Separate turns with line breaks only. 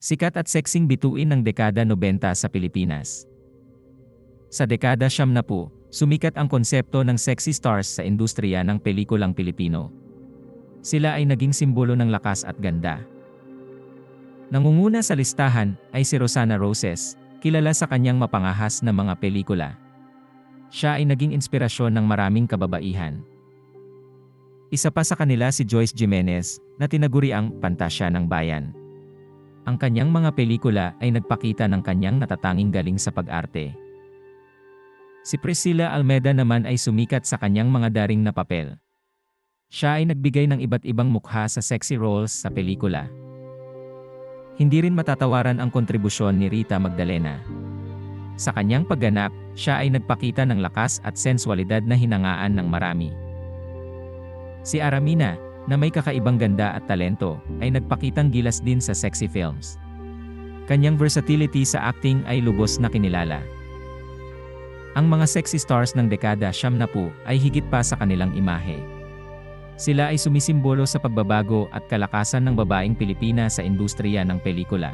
Sikat at sexing bituin ng dekada 90 sa Pilipinas. Sa dekada siyam na po, sumikat ang konsepto ng sexy stars sa industriya ng pelikulang Pilipino. Sila ay naging simbolo ng lakas at ganda. Nangunguna sa listahan ay si Rosana Roses, kilala sa kanyang mapangahas na mga pelikula. Siya ay naging inspirasyon ng maraming kababaihan. Isa pa sa kanila si Joyce Jimenez, na tinaguri ang pantasya ng bayan. Ang kanyang mga pelikula ay nagpakita ng kanyang natatanging galing sa pag-arte. Si Priscilla Almeda naman ay sumikat sa kanyang mga daring na papel. Siya ay nagbigay ng iba't ibang mukha sa sexy roles sa pelikula. Hindi rin matatawaran ang kontribusyon ni Rita Magdalena. Sa kanyang pagganap, siya ay nagpakita ng lakas at sensualidad na hinangaan ng marami. Si Aramina, na may kakaibang ganda at talento, ay nagpakitang gilas din sa sexy films. Kanyang versatility sa acting ay lubos na kinilala. Ang mga sexy stars ng dekada siyam na po ay higit pa sa kanilang imahe. Sila ay sumisimbolo sa pagbabago at kalakasan ng babaeng Pilipina sa industriya ng pelikula.